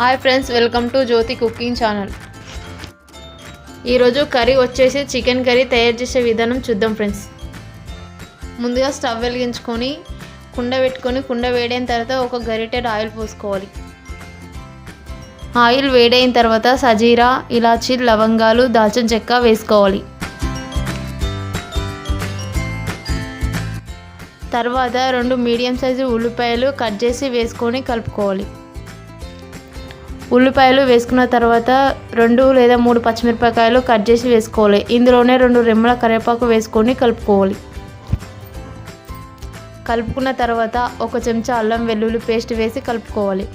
Hi friends welcome to Jyothi cooking channel. ఈరోజు curry వచ్చేసి chicken curry తయారు చేసే విధానం చూద్దాం ఫ్రెండ్స్. ముందుగా స్టవ్ వెలిగించుకొని కుండ పెట్టుకొని కుండ వేడైన తర్వాత ఒక గరిటెడ్ ఆయిల్ పోసుకోవాలి. ఆయిల్ వేడైన తర్వాత సజీరా ఇలాచి లవంగాలు దాల్చిన చెక్క వేసుకోవాలి. తర్వాత రెండు మీడియం సైజు ఉల్లిపాయలు కట్ చేసి వేసుకొని కలుపుకోవాలి. ఉల్లిపాయలు వేసుకున్న తర్వాత రెండు లేదా మూడు పచ్చిమిరపకాయలు కట్ చేసి వేసుకోవాలి. ఇందులోనే రెండు రెమ్మల కరివేపాకు వేసుకొని కలుపుకోవాలి. కలుపుకున్న తర్వాత ఒక చెంచా అల్లం వెల్లుల్లి పేస్ట్ వేసి కలుపుకోవాలి.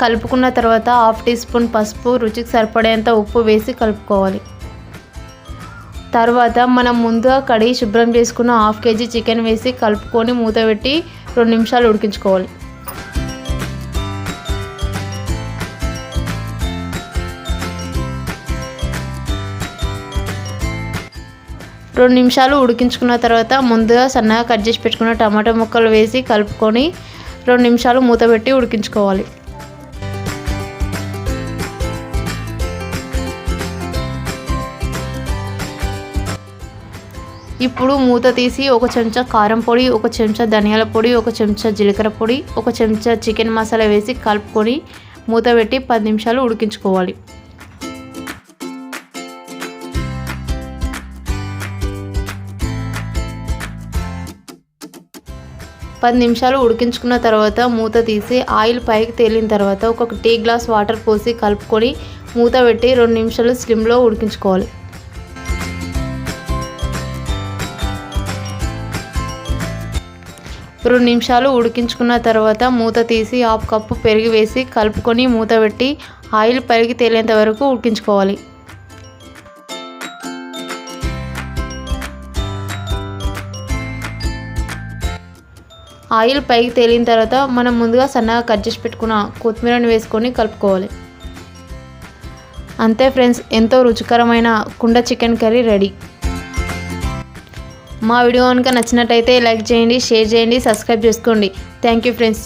కలుపుకున్న తర్వాత హాఫ్ టీ స్పూన్ పసుపు రుచికి సరిపడేంత ఉప్పు వేసి కలుపుకోవాలి. తర్వాత మనం ముందుగా కడిగి శుభ్రం చేసుకున్న హాఫ్ కేజీ చికెన్ వేసి కలుపుకొని మూత పెట్టి రెండు నిమిషాలు ఉడికించుకోవాలి. రెండు నిమిషాలు ఉడికించుకున్న తర్వాత ముందుగా సన్నగా కట్ చేసి పెట్టుకున్న టమాటా ముక్కలు వేసి కలుపుకొని రెండు నిమిషాలు మూత పెట్టి ఉడికించుకోవాలి. ఇప్పుడు మూత తీసి ఒక చెంచా కారం పొడి ఒక చెంచా ధనియాల పొడి ఒక చెంచా జీలకర్ర పొడి ఒక చెంచా చికెన్ మసాలా వేసి కలుపుకొని మూత పెట్టి పది నిమిషాలు ఉడికించుకోవాలి. పది నిమిషాలు ఉడికించుకున్న తర్వాత మూత తీసి ఆయిల్ పైకి తేలిన తర్వాత ఒక టీ గ్లాస్ వాటర్ పోసి కలుపుకొని మూత పెట్టి రెండు నిమిషాలు స్లిమ్లో ఉడికించుకోవాలి. రెండు నిమిషాలు ఉడికించుకున్న తర్వాత మూత తీసి హాఫ్ కప్పు పెరిగి వేసి కలుపుకొని మూత పెట్టి ఆయిల్ పైకి తేలేంత వరకు ఉడికించుకోవాలి. ఆయిల్ పైకి తేలిన తర్వాత మనం ముందుగా సన్నగా కట్ చేసి పెట్టుకున్న కొత్తిమీరని వేసుకొని కలుపుకోవాలి. అంతే ఫ్రెండ్స్ ఎంతో రుచికరమైన కుండ చికెన్ కర్రీ రెడీ. మా వీడియో కనుక నచ్చినట్టయితే లైక్ చేయండి షేర్ చేయండి సబ్స్క్రైబ్ చేసుకోండి. Thank you friends.